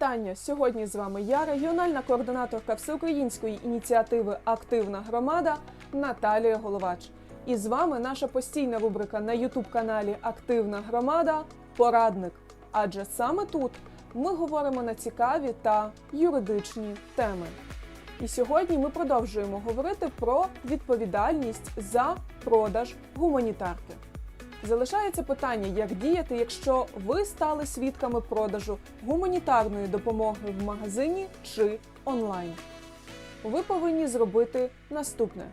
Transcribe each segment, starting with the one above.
вітання! Сьогодні з вами я, регіональна координаторка всеукраїнської ініціативи Активна громада Наталія Головач. І з вами наша постійна рубрика на Ютуб-каналі Активна громада Порадник. Адже саме тут ми говоримо на цікаві та юридичні теми. І сьогодні ми продовжуємо говорити про відповідальність за продаж гуманітарки. Залишається питання, як діяти, якщо ви стали свідками продажу гуманітарної допомоги в магазині чи онлайн. Ви повинні зробити наступне: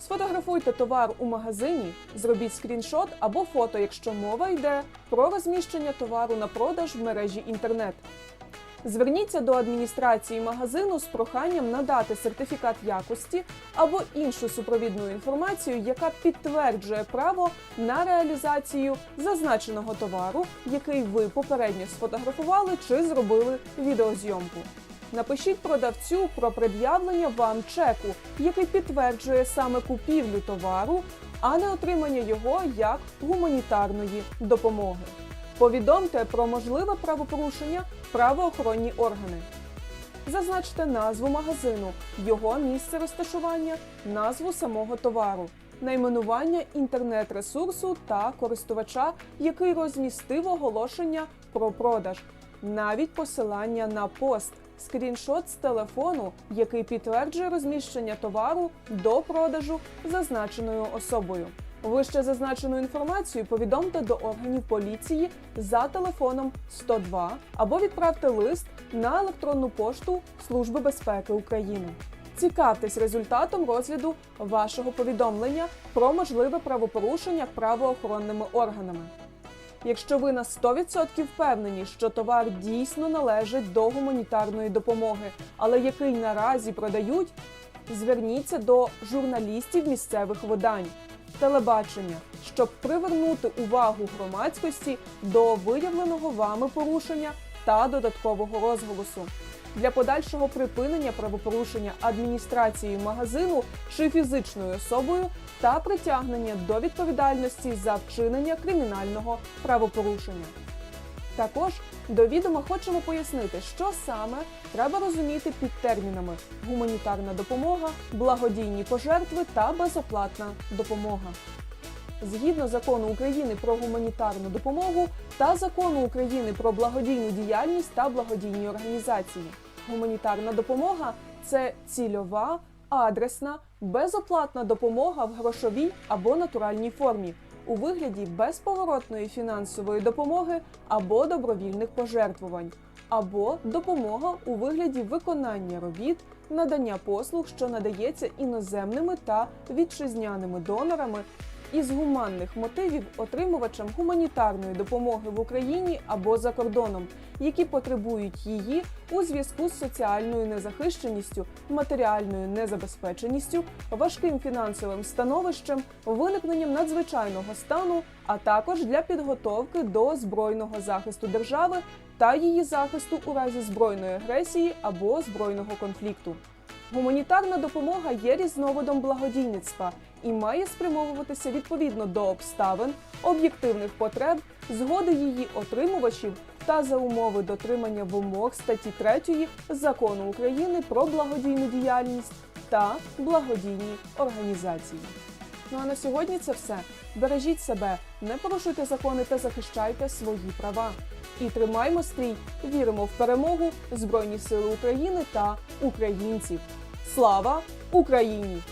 сфотографуйте товар у магазині, зробіть скріншот або фото, якщо мова йде про розміщення товару на продаж в мережі інтернет. Зверніться до адміністрації магазину з проханням надати сертифікат якості або іншу супровідну інформацію, яка підтверджує право на реалізацію зазначеного товару, який ви попередньо сфотографували чи зробили відеозйомку. Напишіть продавцю про пред'явлення вам чеку, який підтверджує саме купівлю товару, а не отримання його як гуманітарної допомоги. Повідомте про можливе правопорушення правоохоронні органи. Зазначте назву магазину, його місце розташування, назву самого товару, найменування інтернет-ресурсу та користувача, який розмістив оголошення про продаж, навіть посилання на пост, скріншот з телефону, який підтверджує розміщення товару до продажу зазначеною особою. Вище зазначену інформацію повідомте до органів поліції за телефоном 102 або відправте лист на електронну пошту Служби безпеки України. Цікавтесь результатом розгляду вашого повідомлення про можливе правопорушення правоохоронними органами. Якщо ви на 100% впевнені, що товар дійсно належить до гуманітарної допомоги, але який наразі продають, зверніться до журналістів місцевих видань телебачення, щоб привернути увагу громадськості до виявленого вами порушення та додаткового розголосу. Для подальшого припинення правопорушення адміністрацією магазину чи фізичною особою та притягнення до відповідальності за вчинення кримінального правопорушення. Також до відома хочемо пояснити, що саме треба розуміти під термінами гуманітарна допомога, благодійні пожертви та безоплатна допомога. Згідно закону України про гуманітарну допомогу та закону України про благодійну діяльність та благодійні організації. Гуманітарна допомога це цільова, адресна, безоплатна допомога в грошовій або натуральній формі у вигляді безповоротної фінансової допомоги або добровільних пожертвувань, або допомога у вигляді виконання робіт, надання послуг, що надається іноземними та вітчизняними донорами із гуманних мотивів отримувачам гуманітарної допомоги в Україні або за кордоном, які потребують її у зв'язку з соціальною незахищеністю, матеріальною незабезпеченістю, важким фінансовим становищем, виникненням надзвичайного стану, а також для підготовки до збройного захисту держави та її захисту у разі збройної агресії або збройного конфлікту. Гуманітарна допомога є різновидом благодійництва і має спрямовуватися відповідно до обставин, об'єктивних потреб, згоди її отримувачів та за умови дотримання вимог статті 3 закону України про благодійну діяльність та благодійні організації. Ну а на сьогодні це все. Бережіть себе, не порушуйте закони та захищайте свої права. І тримаймо стрій, віримо в перемогу, Збройні Сили України та українців. Слава Україні!